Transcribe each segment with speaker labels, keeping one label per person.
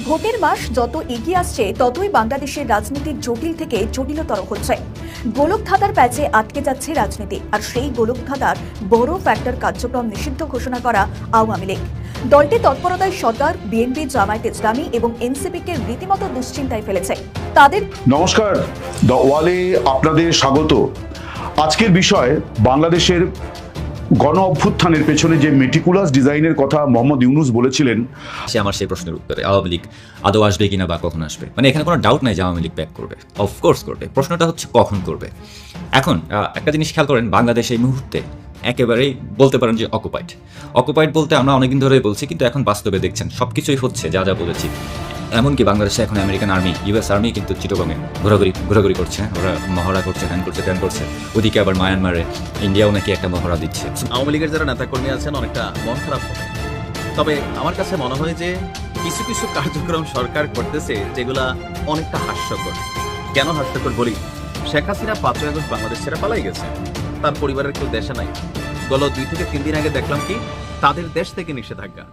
Speaker 1: ভোটের মাস যত এগিয়ে আসছে, ততই বাংলাদেশের রাজনীতির জটিল থেকে জটিলতর হচ্ছে। গোলক ধাঁধার প্যাচে আটকে যাচ্ছে রাজনীতি, আর সেই গোলক ধাঁধার বড় ফ্যাক্টর কার্যক্রম নিষিদ্ধ ঘোষণা করা আওয়ামী লীগ। দলটি তৎপরতায় সরকার বিএনপি জামায়াত ইসলামী এবং এনসিপিকে রীতিমতো দুশ্চিন্তায় ফেলেছে। তাদের
Speaker 2: নমস্কার দ্য ওয়ালে আপনাদের স্বাগত। আজকের বিষয় বাংলাদেশের গণ অভ্যুত্থানের পেছনে যে মেটিকুলাস ডিজাইনের কথা মোহাম্মদ ইউনুস বলেছিলেন,
Speaker 3: সে আমার সেই প্রশ্নের উত্তরে, আওয়ামী লীগ আদৌ আসবে কিনা বা কখন আসবে? মানে এখানে কোনো ডাউট নাই যে আওয়ামী লীগ ব্যাক করবে। অফকোর্স করবে। প্রশ্নটা হচ্ছে কখন করবে? এখন একটা জিনিস খেয়াল করেন, বাংলাদেশ এই মুহূর্তে একেবারেই বলতে পারেন যে অকুপাইড অকুপাইড বলতে আমরা অনেকদিন ধরেই বলছি, কিন্তু এখন বাস্তবে দেখছেন সব কিছুই হচ্ছে, যা যা বলেছি। এমনকি বাংলাদেশে এখন আমেরিকান আর্মি ইউএস আর্মি কিন্তু চিটগঙে ঘোরাঘুরি ঘোরাঘুরি করছে, ওরা মহড়া করছে হ্যান করছে ত্যান করছে। ওদিকে আবার মায়ানমারে, ইন্ডিয়াও নাকি একটা মহড়া দিচ্ছে।
Speaker 4: আওয়ামী লীগের যারা নেতাকর্মী আছেন, অনেকটা মন খারাপ হবে। তবে আমার কাছে মনে হয় যে, কিছু কিছু কার্যক্রম সরকার করতেছে, যেগুলা অনেকটা হাস্যকর। কেন হাস্যকর বলি? শেখ হাসিনা পাঁচই আগস্ট বাংলাদেশ ছেড়ে পালাই গেছে। তার পরিবারের কেউ দেশে নাই। গত দুই থেকে তিন দিন আগে দেখলাম কি, তাদের দেশ থেকে নিষেধাজ্ঞা।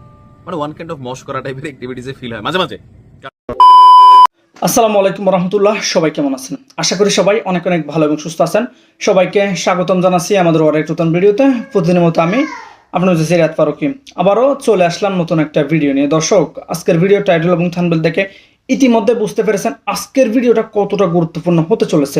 Speaker 4: মানে ওয়ান কাইন্ড অফ মশ করা টাইপের অ্যাক্টিভিটিসে ফিল হয়, মাঝে মাঝে।
Speaker 5: আসসালামু আলাইকুম রহমতুল্লাহ সবাই কেমন আছেন? আশা করি সবাই অনেক অনেক ভালো এবং সুস্থ আছেন। সবাইকে স্বাগতম জানাচ্ছি আমাদের আরেক নতুন ভিডিওতে। প্রতিদিনের মতো আমি আপনার হচ্ছে সিরাত ফারুকি। আবারও চলে আসলাম নতুন একটা ভিডিও নিয়ে। দর্শক, আজকের ভিডিও টাইটেল এবং থানবেল দেখে ইতিমধ্যে বুঝতে পেরেছেন আজকের ভিডিওটা কতটা গুরুত্বপূর্ণ হতে চলেছে।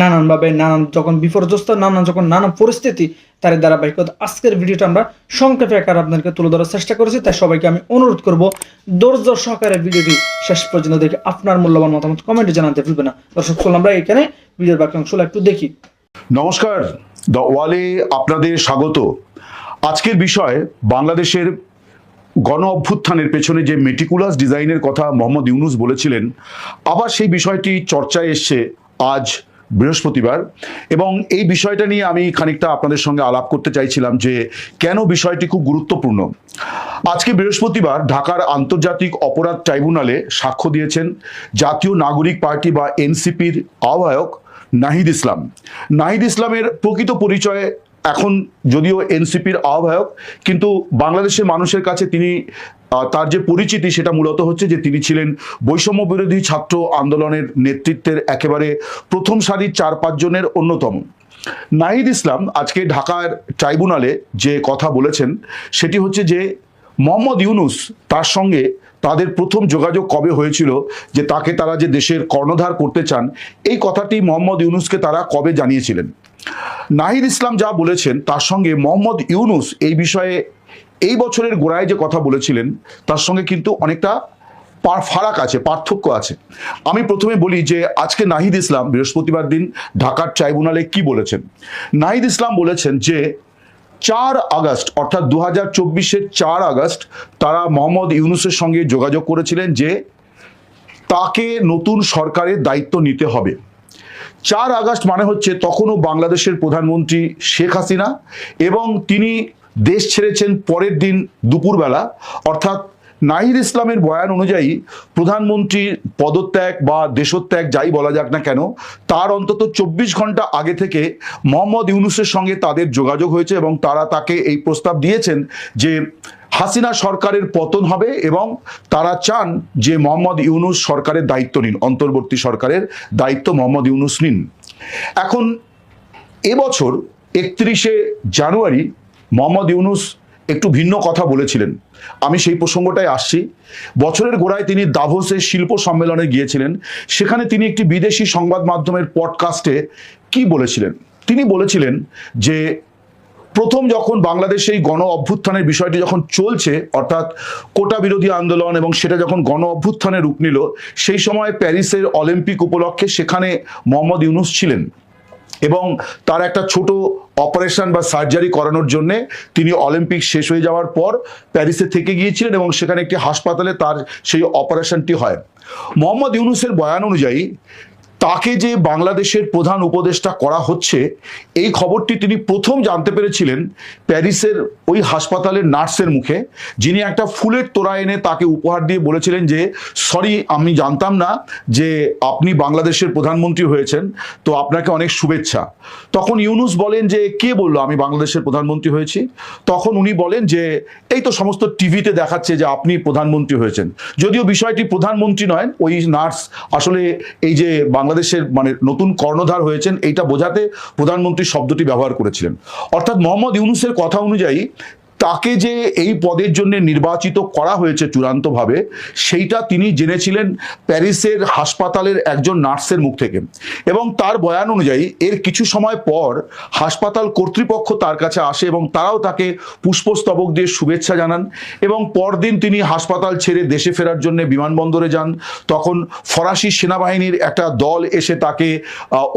Speaker 5: নানানভাবে নানান যখন বিপর্যস্ত, নানান যখন নানান পরিস্থিতি তার ধারাবাহিকতা, আজকের ভিডিওটা আমরা সংক্ষেপে আকার আপনাদেরকে তুলে ধরার চেষ্টা করেছি, তাই সবাইকে আমি অনুরোধ করব, ধৈর্য সহকারে ভিডিওটি শেষ পর্যন্ত দেখে আপনার মূল্যবান মতামত কমেন্টে জানাতে ভুলবে না। দর্শক, চলুন আমরা এখানে ভিডিওর বাকি অংশগুলো একটু দেখি।
Speaker 2: নমস্কার দ্য ওয়ালে আপনাদের স্বাগত। আজকের বিষয়, বাংলাদেশের গণ অভ্যুত্থানের পেছনে যে মেটিকুলাস ডিজাইনের কথা মোহাম্মদ ইউনুস বলেছিলেন, আবার সেই বিষয়টি চর্চায় এসছে আজ বৃহস্পতিবার। এবং এই বিষয়টা নিয়ে আমি খানিকটা আপনাদের সঙ্গে আলাপ করতে চাইছিলাম যে কেন বিষয়টি খুব গুরুত্বপূর্ণ। আজকে বৃহস্পতিবার ঢাকার আন্তর্জাতিক অপরাধ ট্রাইব্যুনালে সাক্ষ্য দিয়েছেন জাতীয় নাগরিক পার্টি বা এনসিপির আহ্বায়ক নাহিদ ইসলাম। নাহিদ ইসলামের প্রকৃত পরিচয় এখন যদিও এনসিপির আহ্বায়ক, কিন্তু বাংলাদেশের মানুষের কাছে তিনি তার যে পরিচিতি সেটা মূলত হচ্ছে যে তিনি ছিলেন বৈষম্য বিরোধী ছাত্র আন্দোলনের নেতৃত্বের একেবারে প্রথম সারির চার পাঁচজনের অন্যতম। নাহিদ ইসলাম আজকে ঢাকার ট্রাইব্যুনালে যে কথা বলেছেন, সেটি হচ্ছে যে মোহাম্মদ ইউনুস তার সঙ্গে তাদের প্রথম যোগাযোগ কবে হয়েছিল, যে তাকে তারা যে দেশের কর্ণধার করতে চান, এই কথাটি মোহাম্মদ ইউনুসকে তারা কবে জানিয়েছিলেন? নাহিদ ইসলাম যা বলেছেন, তার সঙ্গে মোহাম্মদ ইউনুস এই বিষয়ে এই বছরের গোড়ায় যে কথা বলেছিলেন, তার সঙ্গে কিন্তু অনেকটা পার- ফারাক আছে, পার্থক্য আছে। আমি প্রথমে বলি যে, আজকে নাহিদ ইসলাম, বৃহস্পতিবার দিন ঢাকার ট্রাইব্যুনালে কি বলেছেন? নাহিদ ইসলাম বলেছেন যে, চার আগস্ট, অর্থাৎ দু হাজার চব্বিশের চার আগস্ট, তারা মোহাম্মদ ইউনুসের সঙ্গে যোগাযোগ করেছিলেন যে, তাকে নতুন সরকারের দায়িত্ব নিতে হবে। চার আগস্ট মানে হচ্ছে তখনও বাংলাদেশের প্রধানমন্ত্রী শেখ হাসিনা এবং তিনি দেশ ছেড়েছেন পরের দিন দুপুরবেলা। অর্থাৎ নাহিদ ইসলামের বয়ান অনুযায়ী প্রধানমন্ত্রীর পদত্যাগ বা দেশত্যাগ যাই বলা যাক না কেন, তার অন্তত চব্বিশ ঘণ্টা আগে থেকে মোহাম্মদ ইউনুসের সঙ্গে তাদের যোগাযোগ হয়েছে এবং তারা তাকে এই প্রস্তাব দিয়েছেন যে হাসিনা সরকারের পতন হবে এবং তারা চান যে মোহাম্মদ ইউনুস সরকারের দায়িত্ব নিন, অন্তর্বর্তী সরকারের দায়িত্ব মোহাম্মদ ইউনুস নিন। এখন এবছর একত্রিশে জানুয়ারি মোহাম্মদ ইউনুস একটু ভিন্ন কথা বলেছিলেন। আমি সেই প্রসঙ্গটায় আসছি। বছরের গোড়ায় তিনি দাভোসের শিল্প সম্মেলনে গিয়েছিলেন। সেখানে তিনি একটি বিদেশি সংবাদ মাধ্যমের পডকাস্টে কি বলেছিলেন? তিনি বলেছিলেন যে, প্রথম যখন বাংলাদেশে এই গণ অভ্যুত্থানের বিষয়টি যখন চলছে, অর্থাৎ কোটা বিরোধী আন্দোলন এবং সেটা যখন গণ অভ্যুত্থানে রূপ নিল, সেই সময় প্যারিসের অলিম্পিক উপলক্ষে সেখানে মোহাম্মদ ইউনুস ছিলেন। এবং তার একটা ছোট অপারেশন বা সার্জারি করানোর জন্যে তিনি অলিম্পিক শেষ হয়ে যাওয়ার পর প্যারিসে থেকে গিয়েছিলেন এবং সেখানে একটি হাসপাতালে তার সেই অপারেশনটি হয়। মোহাম্মদ ইউনুসের বয়ান অনুযায়ী তাকে যে বাংলাদেশের প্রধান উপদেষ্টা করা হচ্ছে, এই খবরটি তিনি প্রথম জানতে পেরেছিলেন প্যারিসের ওই হাসপাতালের নার্সের মুখে। যিনি একটা ফুলের তোড়া এনে তাকে উপহার দিয়ে বলেছিলেন যে, সরি, আমি জানতাম না যে আপনি বাংলাদেশের প্রধানমন্ত্রী হয়েছেন, তো আপনাকে অনেক শুভেচ্ছা। তখন ইউনুস বলেন যে, কে বলল আমি বাংলাদেশের প্রধানমন্ত্রী হয়েছি? তখন উনি বলেন যে, এই তো সমস্ত টিভিতে দেখাচ্ছে যে আপনি প্রধানমন্ত্রী হয়েছেন। যদিও বিষয়টি প্রধানমন্ত্রী নয়, ওই নার্স আসলে এই যে বাংলাদেশের মানে নতুন কর্ণধার হয়েছেন, এইটা বোঝাতে প্রধানমন্ত্রী শব্দটি ব্যবহার করেছিলেন। অর্থাৎ মোহাম্মদ ইউনুসের কথা অনুযায়ী তাকে যে এই পদের জন্য নির্বাচিত করা হয়েছে চূড়ান্তভাবে, সেইটা তিনি জেনেছিলেন প্যারিসের হাসপাতালের একজন নার্সের মুখ থেকে। এবং তার বয়ান অনুযায়ী, এর কিছু সময় পর হাসপাতাল কর্তৃপক্ষ তার কাছে আসে এবং তারাও তাকে পুষ্পস্তবক দিয়ে শুভেচ্ছা জানান এবং পরদিন তিনি হাসপাতাল ছেড়ে দেশে ফেরার জন্য বিমানবন্দরে যান। তখন ফরাসি সেনাবাহিনীর একটা দল এসে তাকে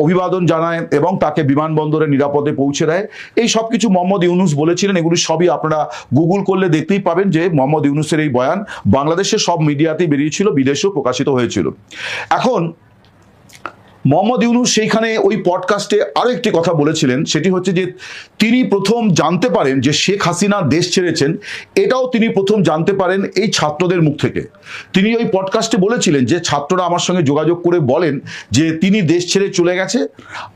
Speaker 2: অভিবাদন জানায় এবং তাকে বিমানবন্দরে নিরাপদে পৌঁছে দেয়। এই সব কিছু মোহাম্মদ ইউনুস বলেছিলেন, এগুলি সবই আপনারা গুগল করলে দেখতেই পাবেন যে মোহাম্মদ ইউনুসের এই বয়ান বাংলাদেশের সব মিডিয়াতেই বেরিয়েছিল, বিদেশেও প্রকাশিত হয়েছিল। এখন মোহাম্মদ ইউনুস সেইখানে ওই পডকাস্টে আরও একটি কথা বলেছিলেন, সেটি হচ্ছে যে তিনি প্রথম জানতে পারেন যে শেখ হাসিনা দেশ ছেড়েছেন, এটাও তিনি প্রথম জানতে পারেন এই ছাত্রদের মুখ থেকে। তিনি ওই পডকাস্টে বলেছিলেন যে ছাত্ররা আমার সঙ্গে যোগাযোগ করে বলেন যে তিনি দেশ ছেড়ে চলে গেছে,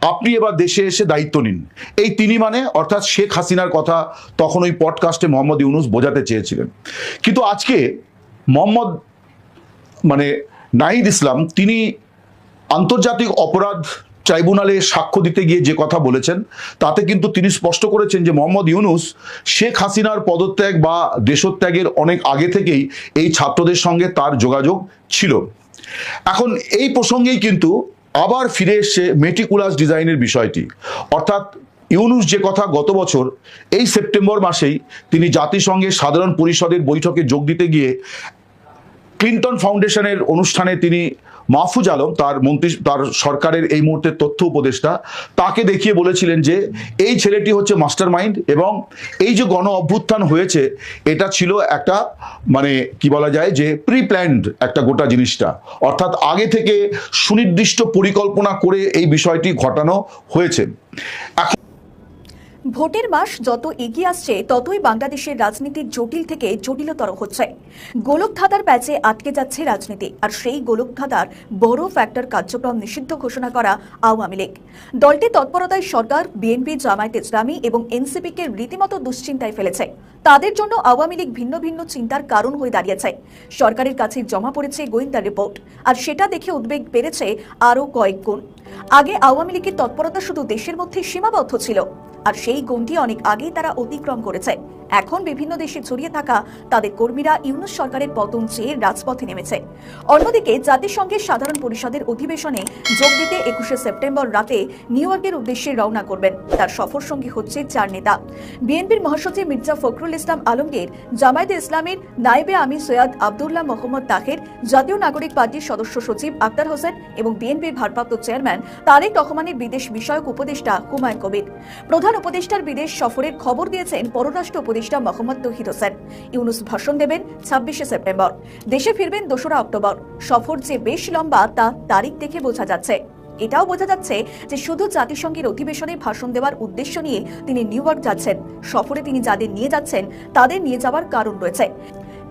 Speaker 2: আপনি এবার দেশে এসে দায়িত্ব নিন। এই তিনি মানে অর্থাৎ শেখ হাসিনার কথা তখন ওই পডকাস্টে মোহাম্মদ ইউনুস বোঝাতে চেয়েছিলেন। কিন্তু আজকে মোহাম্মদ মানে নাহিদ ইসলাম, তিনি আন্তর্জাতিক অপরাধ ট্রাইব্যুনালে সাক্ষ্য দিতে গিয়ে যে কথা বলেছেন, তাতে কিন্তু তিনি স্পষ্ট করেছেন যে মোহাম্মদ ইউনুস শেখ হাসিনার পদত্যাগ বা দেশত্যাগের অনেক আগে থেকেই এই ছাত্রদের সঙ্গে তার যোগাযোগ ছিল। এখন এই প্রসঙ্গেই কিন্তু আবার ফিরে এসছে মেটিকুলাস ডিজাইনের বিষয়টি। অর্থাৎ ইউনুস যে কথা গত বছর, এই সেপ্টেম্বর মাসেই তিনি জাতিসংঘের সাধারণ পরিষদের বৈঠকে যোগ দিতে গিয়ে ক্লিন্টন ফাউন্ডেশনের অনুষ্ঠানে তিনি মাহফুজ আলম, তার মন্ত্রী, তার সরকারের এই মুহূর্তে তথ্য উপদেষ্টা, তাকে দেখিয়ে বলেছিলেন যে এই ছেলেটি হচ্ছে মাস্টার মাইন্ড এবং এই যে গণ অভ্যুত্থান হয়েছে, এটা ছিল একটা মানে কি বলা যায় যে প্রি প্ল্যান্ড একটা গোটা জিনিসটা। অর্থাৎ আগে থেকে সুনির্দিষ্ট পরিকল্পনা করে এই বিষয়টি ঘটানো হয়েছে।
Speaker 1: ভোটের মাস যত এগিয়ে আসছে, ততই বাংলাদেশের রাজনীতির জটিল থেকে জটিলতর হচ্ছে। গোলকধাঁধার প্যাচে আটকে যাচ্ছে রাজনীতি, আর সেই গোলকধাঁধার বড় ফ্যাক্টর কার্যক্রম নিষিদ্ধ ঘোষণা করা আওয়ামী লীগ। দলটির তৎপরতায় সরকার বিএনপি জামায়াত ইসলামী এবং এনসিপিকে রীতিমতো দুশ্চিন্তায় ফেলেছে। তাদের জন্য আওয়ামী লীগ ভিন্ন ভিন্ন চিন্তার কারণ হয়ে দাঁড়িয়েছে। সরকারের কাছে জমা পড়েছে গোয়েন্দা রিপোর্ট, আর সেটা দেখে উদ্বেগ বেড়েছে আরও কয়েক গুণ। আগে আওয়ামী লীগের তৎপরতা শুধু দেশের মধ্যে সীমাবদ্ধ ছিল, আর সেই গণ্ডি অনেক আগেই তারা অতিক্রম করেছে। এখন বিভিন্ন দেশে ছড়িয়ে থাকা তাদের কর্মীরা ইউনুস সরকারের পতন চেয়ে রাজপথে নেমেছে। অন্যদিকে জাতিসংঘের সাধারণ পরিষদের অধিবেশনে যোগ দিতে একুশে সেপ্টেম্বর রাতে নিউ ইয়র্কের উদ্দেশ্যে রওনা করবেন তার সফর সঙ্গী হচ্ছে চার নেতা। বিএনপির মহাসচিব মির্জা ফখরুল ইসলাম আলমগীর, জামায়াতে ইসলামের নায়েবে আমি সৈয়দ আবদুল্লাহ মোহাম্মদ তাহের, জাতীয় নাগরিক পার্টির সদস্য সচিব আক্তার হোসেন এবং বিএনপির ভারপ্রাপ্ত চেয়ারম্যান তারেক রহমানের বিদেশ বিষয়ক উপদেষ্টা হুমায়ুন কবির। প্রধান উপদেষ্টার বিদেশ সফরের খবর দিয়েছেন পররাষ্ট্র উপদেষ্টা মোহাম্মদ তহিদ হোসেন। ইউনুস ভাষণ দেবেন ছাব্বিশে সেপ্টেম্বর। দেশে ফিরবেন দোসরা অক্টোবর। সফর যে বেশ লম্বা, তা তারিখ দেখে বোঝা যাচ্ছে। এটাও বোঝা যাচ্ছে যে শুধু জাতিসংঘের অধিবেশনে ভাষণ দেওয়ার উদ্দেশ্য নিয়ে তিনি নিউ ইয়র্ক যাচ্ছেন। সফরে তিনি যাদের নিয়ে যাচ্ছেন, তাদের নিয়ে যাওয়ার কারণ রয়েছে।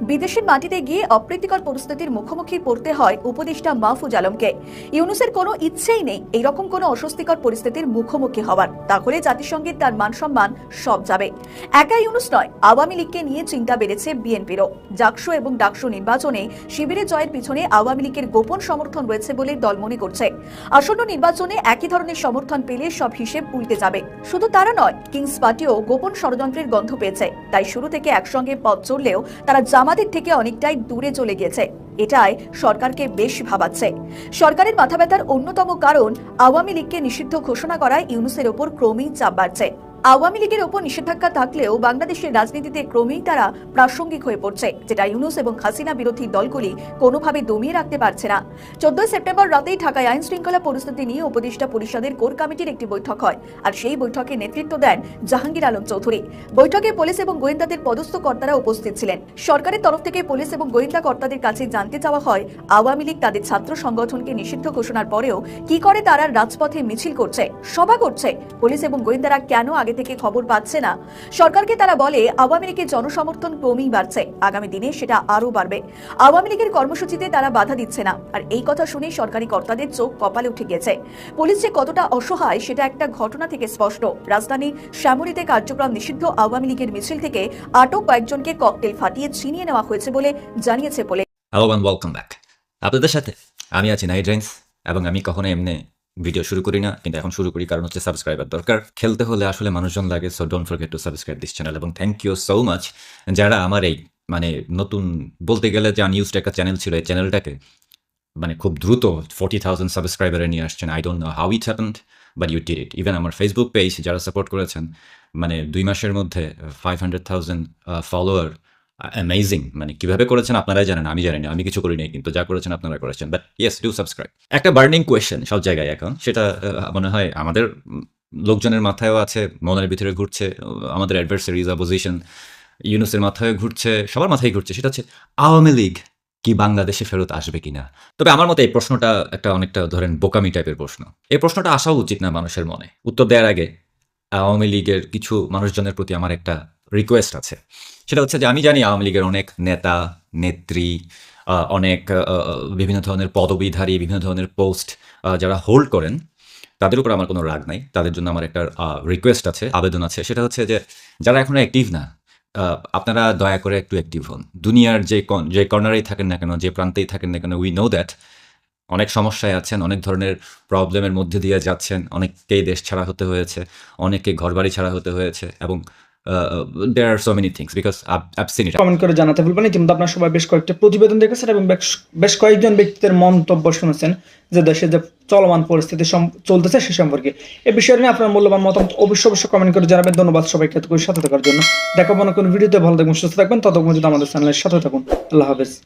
Speaker 1: বিদেশের মাটিতে গিয়ে অপ্রীতিকর পরিস্থিতির মুখোমুখি পড়তে হয় উপদেষ্টা মাহফুজ আলমকে। ইউনুসের কোনো ইচ্ছেই নেই এইরকম কোনো অস্বস্তিকর পরিস্থিতির মুখোমুখি হওয়ার। তাহলে জাতিসংঘের তার মান সম্মান সব যাবে। একা ইউনুস নয়, আওয়ামী লীগকে নিয়ে চিন্তা বেড়েছে বিএনপিরও। জাকসু এবং ডাকসু নির্বাচনে শিবিরে জয়ের পিছনে আওয়ামী লীগের গোপন সমর্থন রয়েছে বলে দল মনে করছে। আসন্ন নির্বাচনে একই ধরনের সমর্থন পেলে সব হিসেব উল্টে যাবে। শুধু তারা নয়, কিংস পার্টিও গোপন ষড়যন্ত্রের গন্ধ পেয়েছে। তাই শুরু থেকে একসঙ্গে পথ চললেও তারা জামাতের থেকে অনেকটাই দূরে চলে গেছে। এটাই সরকারকে বেশ ভাবাচ্ছে। সরকারের মাথা ব্যথার অন্যতম কারণ আওয়ামী লীগকে নিষিদ্ধ ঘোষণা করায় ইউনুসের ওপর ক্রমেই চাপ বাড়ছে। আওয়ামী লীগের ওপর নিষেধাজ্ঞা থাকলেও বাংলাদেশের রাজনীতিতে ক্রমেই তারা প্রাসঙ্গিক হয়ে পড়ছে, যেটা ইউনুস এবং হাসিনা বিরোধী দলগুলি কোনোভাবে দমিয়ে রাখতে পারছে না। চোদ্দই সেপ্টেম্বর রাতেই ঢাকায় আইন শৃঙ্খলা পরিস্থিতি নিয়ে উপদেষ্টা পরিষদের কোর কমিটির একটি বৈঠক হয়, আর সেই বৈঠকে নেতৃত্ব দেন জাহাঙ্গীর আলম চৌধুরী। বৈঠকে পুলিশ এবং গোয়েন্দাদের পদস্থ কর্তারা উপস্থিত ছিলেন। সরকারের তরফ থেকে পুলিশ এবং গোয়েন্দা কর্তাদের কাছে জানতে চাওয়া হয়, আওয়ামী লীগ তাদের ছাত্র সংগঠনকে নিষিদ্ধ ঘোষণার পরেও কি করে তারা রাজপথে মিছিল করছে, সভা করছে, পুলিশ এবং গোয়েন্দারা কেন আগে থেকে খবর পাচ্ছে না। সরকারকে তারা বলে, আওয়ামী লীগের জনসমর্থন ক্রমেই বাড়ছে। আগামী দিনে সেটা আরও বাড়বে। আওয়ামী লীগের কর্মসূচিতে তারা বাধা দিচ্ছে না। আর এই কথা শুনে সরকারি কর্তাদের চোখ কপালে উঠে গেছে পুলিশ যে কতটা অসহায়, সেটা একটা ঘটনা থেকে স্পষ্ট। রাজধানী শ্যামলীতে কার্যক্রম নিষিদ্ধ আওয়ামী লীগের মিছিল থেকে আটক কয়েকজনকে ককটেল ফাটিয়ে ছিনিয়ে নেওয়া হয়েছে বলে জানিয়েছে police.
Speaker 3: Hello and welcome back আপনাদের সাথে আমি আছি নাইট রেঞ্জ এবং আমি কখনো এমনি ভিডিও শুরু করি না, কিন্তু এখন শুরু করি কারণ হচ্ছে সাবস্ক্রাইবার দরকার। খেলতে হলে আসলে মানুষজন লাগে so don't forget to subscribe this channel এবং থ্যাংক ইউ সো মাচ যারা আমার এই মানে নতুন, বলতে গেলে যে আনইউজড একটা চ্যানেল ছিল, এই চ্যানেলটাকে মানে খুব দ্রুত ফোর্টি থাউজেন্ড সাবস্ক্রাইবারে নিয়ে আসছেন। I don't know how it happened but you did it even আমার ফেসবুক পেজ যারা সাপোর্ট করেছেন মানে দুই মাসের মধ্যে five hundred thousand follower amazing মানে কীভাবে করেছেন আপনারাই জানেন, আমি জানি আমি কিছু করি কিন্তু যা করেছেন আপনারা করেছেন। বাট ইয়েস ডু সাবস্ক্রাইব একটা বার্নিং কোয়েশ্চেন সব জায়গায় এখন, সেটা মনে হয় আমাদের লোকজনের মাথায়ও আছে, মনের ভিতরে ঘুরছে, আমাদের অ্যাডভার্সারিজ অপোজিশন ইউনুসের মাথায় ঘুরছে, সবার মাথায় ঘুরছে, সেটা হচ্ছে আওয়ামী লীগ কি বাংলাদেশে ফেরত আসবে কিনা? তবে আমার মতে এই প্রশ্নটা একটা অনেকটা ধরেন বোকামি টাইপের প্রশ্ন। এই প্রশ্নটা আসাও উচিত না মানুষের মনে। উত্তর দেওয়ার আগে আওয়ামী লীগের কিছু মানুষজনের প্রতি আমার একটা রিকোয়েস্ট আছে। সেটা হচ্ছে যে আমি জানি আওয়ামী লীগের অনেক নেতা, নেত্রী অনেক বিভিন্ন ধরনের পদবিধারী, বিভিন্ন ধরনের পোস্ট যারা হোল্ড করেন, তাদের উপর আমার কোনো রাগ নাই। তাদের জন্য আমার একটা রিকোয়েস্ট আছে, আবেদন আছে। সেটা হচ্ছে যে যারা এখনও অ্যাক্টিভ না আপনারা দয়া করে একটু অ্যাক্টিভ হন। দুনিয়ার যে যে কর্নারেই থাকেন না কেন, যে প্রান্তেই থাকেন না কেন উই নো দ্যাট অনেক সমস্যায় আছেন, অনেক ধরনের প্রবলেমের মধ্যে দিয়ে যাচ্ছেন, অনেককেই দেশ ছাড়া হতে হয়েছে, অনেককে ঘরবাড়ি ছাড়া হতে হয়েছে এবং there are so many things because up scene
Speaker 5: comment করে জানাতে ভুলবেন ইতিমধ্যে আপনার সবাই বেশ কয়েকটা প্রতিবেদন দেখেছেন এবং বেশ- কয়েকজন ব্যক্তিদের মন্তব্য শুনেছেন যে দেশে যে চলমান পরিস্থিতি চলতেছে সে সম্পর্কে। এ বিষয়ে নিয়ে আপনার মূল্যবান মতামত অবশ্যই অবশ্যই কমেন্ট করে জানাবেন। ধন্যবাদ সবাইকে এতক্ষণ সাথে থাকার জন্য। দেখাবো না কোনো ভিডিওতে, ভালো থাকবেন, সুস্থ থাকবেন। ততক্ষণ যদি আমাদের চ্যানেলের সাথে থাকুন। আল্লাহ হাফেজ।